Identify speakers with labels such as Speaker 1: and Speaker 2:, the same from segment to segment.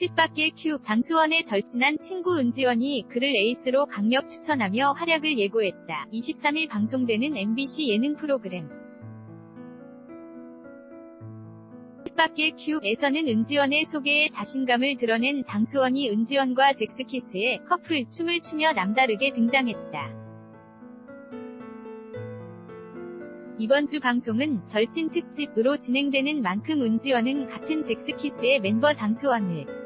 Speaker 1: 뜻밖의 큐 장수원의 절친한 친구 은지원이 그를 에이스로 강력 추천하며 활약을 예고했다. 23일 방송되는 MBC 예능 프로그램 뜻밖의 큐에서는 은지원의 소개에 자신감을 드러낸 장수원이 은지원과 잭스키스의 커플 춤을 추며 남다르게 등장했다. 이번 주 방송은 절친 특집으로 진행되는 만큼 은지원은 같은 잭스키스의 멤버 장수원을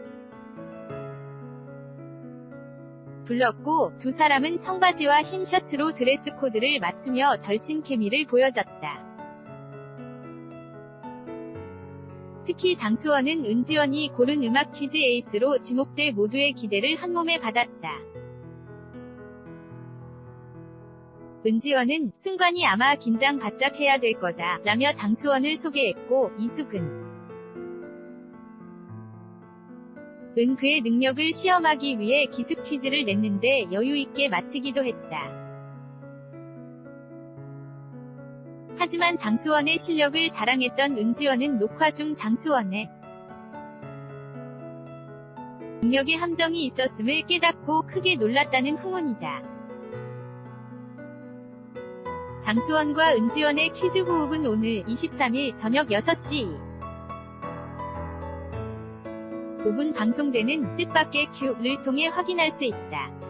Speaker 1: 불렀고 두 사람은 청바지와 흰 셔츠로 드레스 코드를 맞추며 절친 케미를 보여줬다. 특히 장수원은 은지원이 고른 음악 퀴즈 에이스로 지목돼 모두의 기대를 한몸에 받았다. 은지원은 승관이 아마 긴장 바짝 해야 될 거다 라며 장수원을 소개했고 이숙은 은 그의 능력을 시험하기 위해 기습 퀴즈를 냈는데 여유있게 마치기도 했다. 하지만 장수원의 실력을 자랑했던 은지원은 녹화 중 장수원의 능력에 함정이 있었음을 깨닫고 크게 놀랐다는 후문이다. 장수원과 은지원의 퀴즈 호흡은 오늘 23일 저녁 6시 5분 방송되는 뜻밖의 큐를 통해 확인할 수 있다.